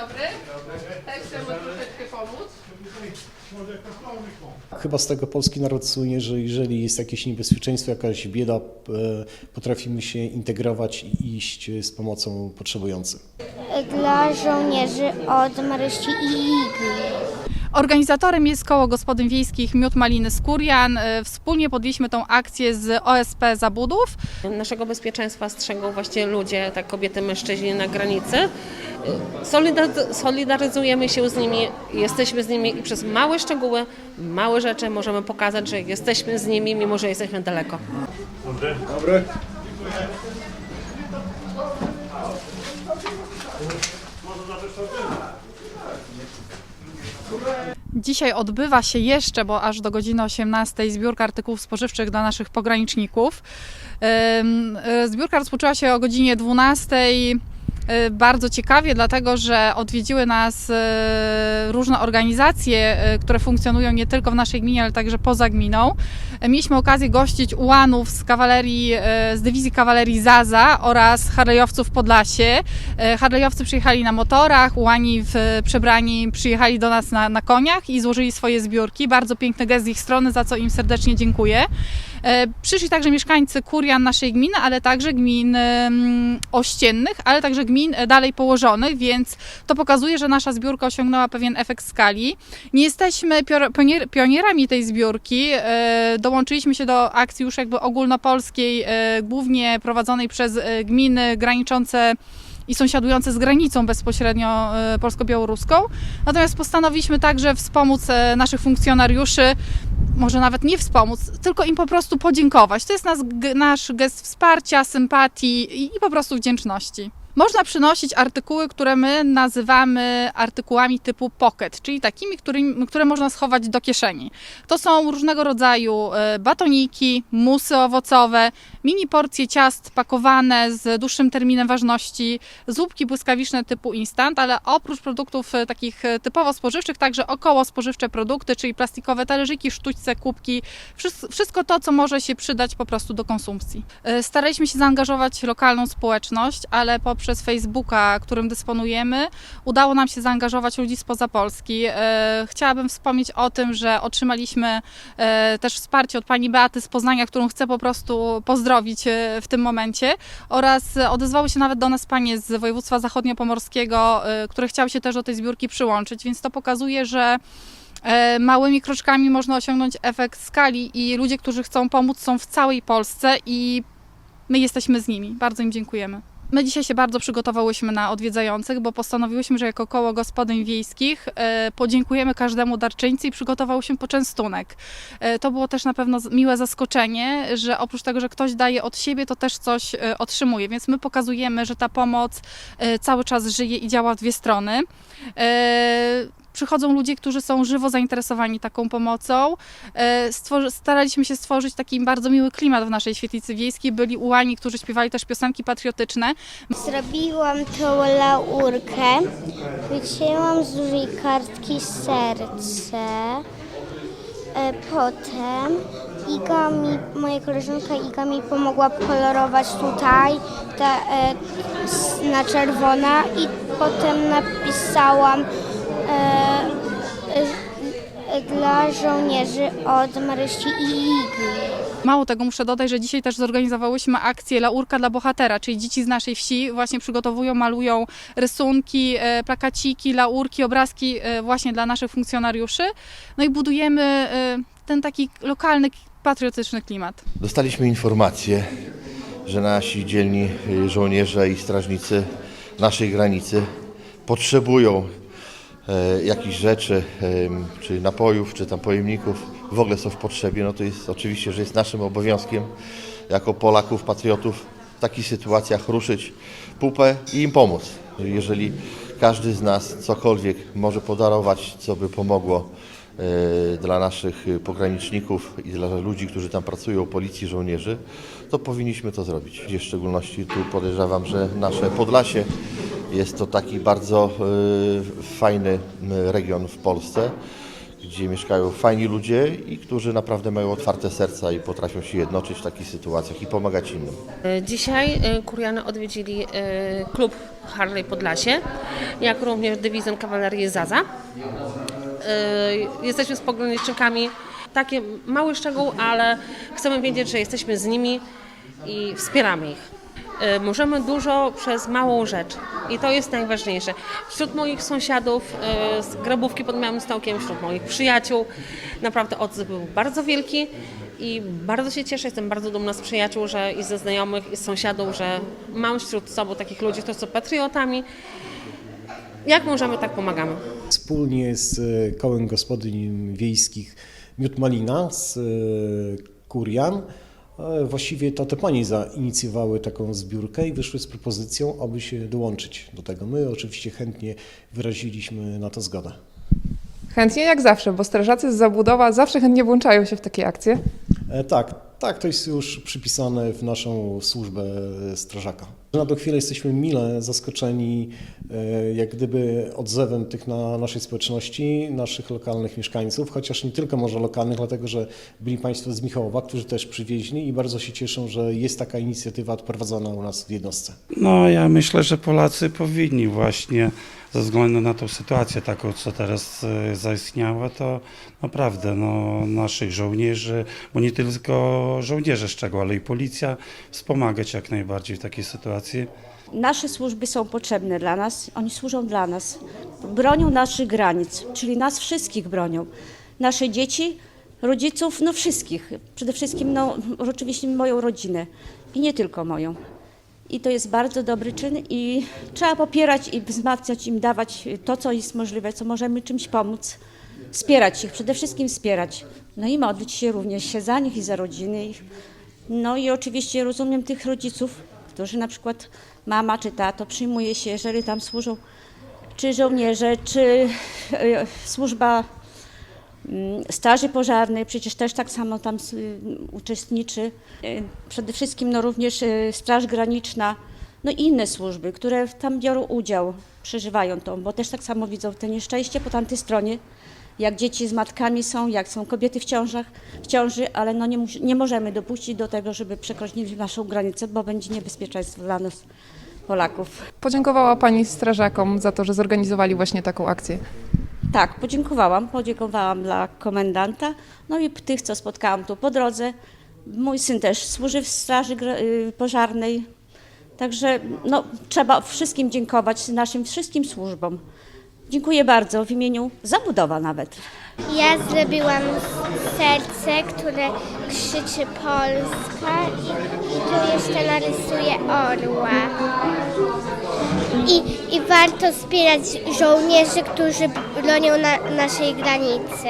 dobry. Też chcemy troszeczkę pomóc. Chyba z tego polski naród słynie, że jeżeli jest jakieś niebezpieczeństwo, jakaś bieda, e, potrafimy się integrować i iść z pomocą potrzebującym. Dla żołnierzy od Marysi i Igli. Organizatorem jest Koło Gospodyń Wiejskich Miód Maliny Skórian. E, Wspólnie podjęliśmy tą akcję z OSP Zabudów. Naszego bezpieczeństwa strzegą właśnie ludzie, tak kobiety, mężczyźni na granicy. Solidar- Solidaryzujemy się z nimi, jesteśmy z nimi i przez małe szczegóły, małe rzeczy możemy pokazać, że jesteśmy z nimi, mimo że jesteśmy daleko. Dzisiaj odbywa się jeszcze, bo aż do godziny 18 zbiórka artykułów spożywczych dla naszych pograniczników. E, Zbiórka rozpoczęła się o godzinie 12. e, Bardzo ciekawie, dlatego że odwiedziły nas e, różne organizacje, e, które funkcjonują nie tylko w naszej gminie, ale także poza gminą. Mieliśmy okazję gościć ułanów z kawalerii, z dywizji kawalerii Zaza oraz harlejowców Podlasie. Harlejowcy przyjechali na motorach, ułani w przebrani przyjechali do nas na, na koniach i złożyli swoje zbiórki. Bardzo piękny gest z ich strony, za co im serdecznie dziękuję. E, Przyszli także mieszkańcy Kurian naszej gminy, ale także gmin ościennych, ale także gmin e, dalej położonych, więc to pokazuje, że nasza zbiórka osiągnęła pewien efekt skali. Nie jesteśmy pionierami tej zbiórki. e, Dołączyliśmy się do akcji już jakby ogólnopolskiej, głównie prowadzonej przez gminy graniczące i sąsiadujące z granicą bezpośrednio polsko-białoruską. Natomiast postanowiliśmy także wspomóc naszych funkcjonariuszy, może nawet nie wspomóc, tylko im po prostu podziękować. To jest nas, nasz gest wsparcia, sympatii i, i po prostu wdzięczności. Można przynosić artykuły, które my nazywamy artykułami typu pocket, czyli takimi, którymi, które można schować do kieszeni. To są różnego rodzaju e, batoniki, musy owocowe, mini porcje ciast pakowane z dłuższym terminem ważności, zupki błyskawiczne typu instant, ale oprócz produktów e, takich e, typowo spożywczych, także około spożywcze produkty, czyli plastikowe talerzyki, sztućce, kubki, wszystko, to, co może się przydać po prostu do konsumpcji. E, Staraliśmy się zaangażować lokalną społeczność, ale poprzez Facebooka, którym dysponujemy, udało nam się zaangażować ludzi spoza Polski. Chciałabym wspomnieć o tym, że otrzymaliśmy też wsparcie od pani Beaty z Poznania, którą chcę po prostu pozdrowić e, w tym momencie oraz e, odezwały się nawet do nas panie z województwa zachodniopomorskiego, e, które chciały się też do tej zbiórki przyłączyć, więc to pokazuje, że małymi kroczkami można osiągnąć efekt skali i ludzie, którzy chcą pomóc są w całej Polsce i my jesteśmy z nimi. Bardzo im dziękujemy. My dzisiaj się bardzo przygotowałyśmy na odwiedzających, bo postanowiłyśmy, że jako koło gospodyń wiejskich e, podziękujemy każdemu darczyńcy i przygotowałyśmy poczęstunek. E, to było też na pewno miłe zaskoczenie, że oprócz tego, że ktoś daje od siebie, to też coś e, otrzymuje, więc my pokazujemy, że ta pomoc cały czas żyje i działa w dwie strony. Przychodzą ludzie, którzy są żywo zainteresowani taką pomocą. E, staraliśmy się stworzyć taki bardzo miły klimat w naszej świetlicy wiejskiej. Byli ułani, którzy śpiewali też piosenki patriotyczne. Zrobiłam tą laurkę. Wycięłam z dużej kartki serce. E, Potem Iga mi, moja koleżanka Iga mi pomogła kolorować tutaj ta, e, na czerwona i potem napisałam dla żołnierzy od Marysi i Igli. Mało tego, muszę dodać, że dzisiaj też zorganizowałyśmy akcję Laurka dla bohatera, czyli dzieci z naszej wsi właśnie przygotowują, malują rysunki, e, plakaciki, laurki, obrazki e, właśnie dla naszych funkcjonariuszy. No i budujemy e, ten taki lokalny, patriotyczny klimat. Dostaliśmy informację, że nasi dzielni żołnierze i strażnicy naszej granicy potrzebują jakichś rzeczy, czy napojów, czy tam pojemników, w ogóle są w potrzebie, no to jest oczywiście, że jest naszym obowiązkiem jako Polaków, patriotów w takich sytuacjach ruszyć pupę i im pomóc. Jeżeli każdy z nas cokolwiek może podarować, co by pomogło e, dla naszych e, pograniczników i dla ludzi, którzy tam pracują, policji, żołnierzy, to powinniśmy to zrobić. W szczególności tu podejrzewam, że nasze Podlasie jest to taki bardzo e, fajny region w Polsce, gdzie mieszkają fajni ludzie i którzy naprawdę mają otwarte serca i potrafią się jednoczyć w takich sytuacjach i pomagać innym. E, Dzisiaj e, Kuriany odwiedzili klub Harley Podlasie, jak również dywizjon kawalerii Zaza. Jesteśmy z pogranicznikami. Taki mały szczegół, ale chcemy wiedzieć, że jesteśmy z nimi i wspieramy ich. E, Możemy dużo przez małą rzecz i to jest najważniejsze. Wśród moich sąsiadów e, z Grabówki pod Małym Stołkiem, wśród moich przyjaciół naprawdę odzew był bardzo wielki i bardzo się cieszę, jestem bardzo dumna z przyjaciół że i ze znajomych i z sąsiadów, że mam wśród sobą takich ludzi, którzy są patriotami. Jak możemy, tak pomagamy. Wspólnie z e, kołem gospodyń wiejskich Miód Malina z Kurian właściwie to te panie zainicjowały taką zbiórkę i wyszły z propozycją, aby się dołączyć do tego. My oczywiście chętnie wyraziliśmy na to zgodę. Chętnie jak zawsze, bo strażacy z zabudowa zawsze chętnie włączają się w takie akcje. E, Tak, tak, to jest już przypisane w naszą służbę e, strażaka. Na tą chwilę jesteśmy mile zaskoczeni e, jak gdyby odzewem tych na naszej społeczności, naszych lokalnych mieszkańców, chociaż nie tylko może lokalnych, dlatego że byli Państwo z Michałowa, którzy też przywieźli i bardzo się cieszą, że jest taka inicjatywa odprowadzona u nas w jednostce. No, ja myślę, że Polacy powinni właśnie ze względu na tą sytuację taką, co teraz e, zaistniała, to naprawdę no, naszych żołnierzy, bo nie tylko żołnierze z czego, ale i policja wspomagać jak najbardziej w takiej sytuacji. Nasze służby są potrzebne dla nas, oni służą dla nas. Bronią naszych granic, czyli nas wszystkich bronią. Nasze dzieci, rodziców, no wszystkich. Przede wszystkim, no, oczywiście moją rodzinę i nie tylko moją. I to jest bardzo dobry czyn i trzeba popierać i wzmacniać im, dawać to, co jest możliwe, co możemy czymś pomóc. Wspierać ich, przede wszystkim wspierać. No i modlić się również się za nich i za rodziny ich. No i oczywiście rozumiem tych rodziców, którzy na przykład mama czy tato przyjmuje się, jeżeli tam służą czy żołnierze, czy e, służba mm, straży pożarnej, przecież też tak samo tam y, uczestniczy. E, Przede wszystkim no również e, Straż Graniczna, no i inne służby, które tam biorą udział, przeżywają to, bo też tak samo widzą te nieszczęście po tamtej stronie, jak dzieci z matkami są, jak są kobiety w ciążach, w ciąży, ale no nie, nie możemy dopuścić do tego, żeby przekroczyli naszą granicę, bo będzie niebezpieczeństwo dla nas, Polaków. Podziękowała Pani strażakom za to, że zorganizowali właśnie taką akcję. Tak, podziękowałam. Podziękowałam dla komendanta, no i tych, co spotkałam tu po drodze. Mój syn też służy w straży y, pożarnej, także no, trzeba wszystkim dziękować, naszym wszystkim służbom. Dziękuję bardzo w imieniu zabudowa nawet. Ja zrobiłam serce, które krzyczy Polska i, i tu jeszcze narysuję orła. I, I warto wspierać żołnierzy, którzy bronią na, naszej granicy.